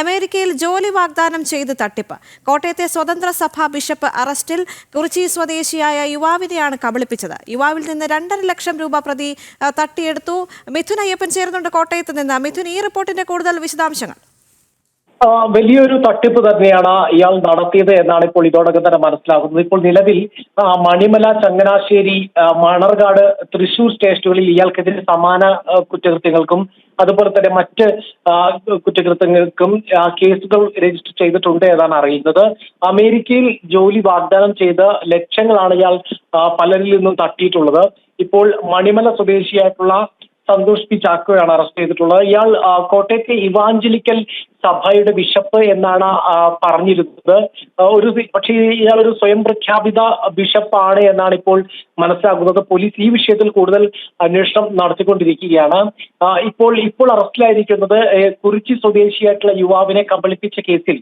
അമേരിക്കയിൽ ജോലി വാഗ്ദാനം ചെയ്ത് തട്ടിപ്പ്. കോട്ടയത്തെ സ്വതന്ത്ര സഭാ ബിഷപ്പ് അറസ്റ്റിൽ കുറിച്ചി സ്വദേശിയായ യുവാവിനെയാണ് കബളിപ്പിച്ചത്. യുവാവിൽ നിന്ന് രണ്ടര ലക്ഷം രൂപ പ്രതി തട്ടിയെടുത്തു. മിഥുൻ അയ്യപ്പൻ ചേരുന്നുണ്ട് കോട്ടയത്ത് നിന്ന്. മിഥുൻ ഈ റിപ്പോർട്ടിന്റെ കൂടുതൽ വിശദാംശങ്ങൾ. വലിയൊരു തട്ടിപ്പ് തന്നെയാണ് ഇയാൾ നടത്തിയത് എന്നാണ് ഇപ്പോൾ ഇതോടൊപ്പം തന്നെ മനസ്സിലാകുന്നത്. ഇപ്പോൾ നിലവിൽ മണിമല ചങ്ങനാശ്ശേരി മണർകാട് തൃശൂർ സ്റ്റേഷനുകളിൽ ഇയാൾക്കെതിരെ സമാന കുറ്റകൃത്യങ്ങൾക്കും അതുപോലെ തന്നെ മറ്റ് കുറ്റകൃത്യങ്ങൾക്കും കേസുകൾ രജിസ്റ്റർ ചെയ്തിട്ടുണ്ട് എന്നാണ് അറിയുന്നത്. അമേരിക്കയിൽ ജോലി വാഗ്ദാനം ചെയ്ത ലക്ഷങ്ങളാണ് ഇയാൾ പലരിൽ നിന്നും തട്ടിയിട്ടുള്ളത്. ഇപ്പോൾ മണിമല സ്വദേശിയായിട്ടുള്ള സന്തോഷ് പി ചാക്കോയാണ് അറസ്റ്റ് ചെയ്തിട്ടുള്ളത്. ഇയാൾ കോട്ടയത്തെ ഇവാഞ്ചലിക്കൽ സഭയുടെ ബിഷപ്പ് എന്നാണ് പറഞ്ഞിരുന്നത്. ഒരു പക്ഷേ ഇയാൾ ഒരു സ്വയം പ്രഖ്യാപിത ബിഷപ്പാണ് എന്നാണ് ഇപ്പോൾ മനസ്സിലാക്കുന്നത് പോലീസ് ഈ വിഷയത്തിൽ കൂടുതൽ അന്വേഷണം നടത്തിക്കൊണ്ടിരിക്കുകയാണ്. ഇപ്പോൾ ഇപ്പോൾ അറസ്റ്റിലായിരിക്കുന്നത് കുറിച്ചി സ്വദേശിയായിട്ടുള്ള യുവാവിനെ കബളിപ്പിച്ച കേസിൽ.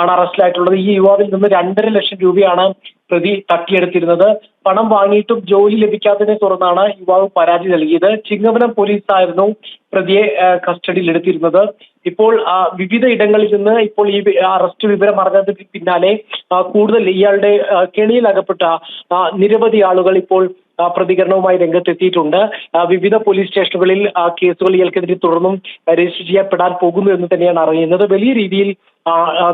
ആണ് അറസ്റ്റിലായിട്ടുള്ളത്. ഈ യുവാവിൽ നിന്ന് രണ്ടര ലക്ഷം രൂപയാണ് പ്രതി തട്ടിയെടുത്തിരുന്നത്. പണം വാങ്ങിയിട്ടും ജോലി ലഭിക്കാത്തതിനെ തുടർന്നാണ് യുവാവ് പരാതി നൽകിയത്. ചിങ്ങവനം പോലീസായിരുന്നു പ്രതിയെ കസ്റ്റഡിയിൽ എടുത്തിരുന്നത്. ഇപ്പോൾ വിവിധ ഇടങ്ങളിൽ നിന്ന് ഇപ്പോൾ ഈ അറസ്റ്റ് വിവരം അറിഞ്ഞതിന് പിന്നാലെ കൂടുതൽ ഇയാളുടെ കെണിയിൽ അകപ്പെട്ട നിരവധി ആളുകൾ ഇപ്പോൾ പ്രതികരണവുമായി രംഗത്തെത്തിയിട്ടുണ്ട്. വിവിധ പോലീസ് സ്റ്റേഷനുകളിൽ കേസുകൾ ഇയാൾക്കെതിരെ തുടർന്നും രജിസ്റ്റർ ചെയ്യപ്പെടാൻ പോകുന്നു എന്ന് തന്നെയാണ് അറിയുന്നത്. വലിയ രീതിയിൽ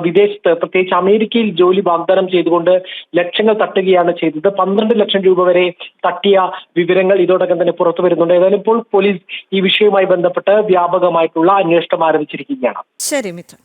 വിദേശത്ത് പ്രത്യേകിച്ച് അമേരിക്കയിൽ ജോലി വാഗ്ദാനം ചെയ്തുകൊണ്ട് ലക്ഷങ്ങൾ തട്ടുകയാണ് ചെയ്തത്. പന്ത്രണ്ട് ലക്ഷം രൂപ വരെ തട്ടിയ വിവരങ്ങൾ ഇതോടൊപ്പം തന്നെ പുറത്തു വരുന്നുണ്ട്. ഏതായാലും ഇപ്പോൾ പോലീസ് ഈ വിഷയവുമായി ബന്ധപ്പെട്ട് വ്യാപകമായിട്ടുള്ള അന്വേഷണം ആരംഭിച്ചിരിക്കുകയാണ്. ശരി മിഥുൻ.